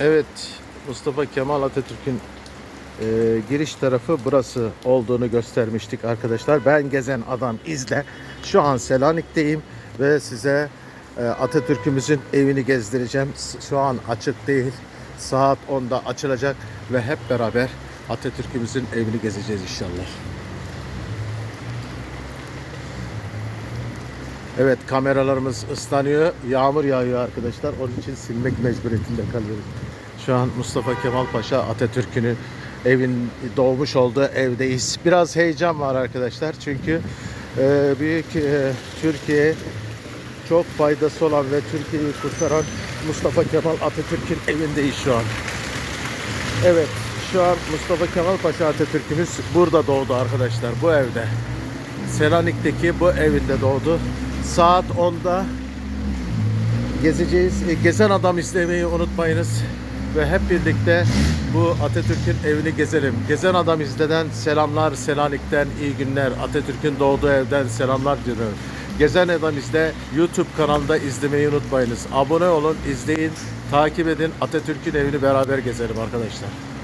Evet, Mustafa Kemal Atatürk'ün e, giriş tarafı burası olduğunu göstermiştik arkadaşlar. Ben gezen adam izle. Şu an Selanik'teyim ve size e, Atatürk'ümüzün evini gezdireceğim. Şu an açık değil. Saat 10'da açılacak ve hep beraber Atatürk'ümüzün evini gezeceğiz inşallah. Evet kameralarımız ıslanıyor. Yağmur yağıyor arkadaşlar. Onun için silmek mecburiyetinde kalıyoruz. Şu an Mustafa Kemal Paşa Atatürk'ün evin doğmuş olduğu evdeyiz. Biraz heyecan var arkadaşlar. Çünkü e, büyük e, Türkiye çok faydası olan ve Türkiye'yi kurtaran Mustafa Kemal Atatürk'ün evindeyiz şu an. Evet şu an Mustafa Kemal Paşa Atatürk'ümüz burada doğdu arkadaşlar bu evde. Selanik'teki bu evinde doğdu. Saat 10'da gezeceğiz. E, Gezen Adam izlemeyi unutmayınız. Ve hep birlikte bu Atatürk'ün evini gezelim. Gezen Adam izleden selamlar Selanik'ten iyi günler. Atatürk'ün doğduğu evden selamlar diyorum. Gezen Adam izle YouTube kanalında izlemeyi unutmayınız. Abone olun, izleyin, takip edin. Atatürk'ün evini beraber gezelim arkadaşlar.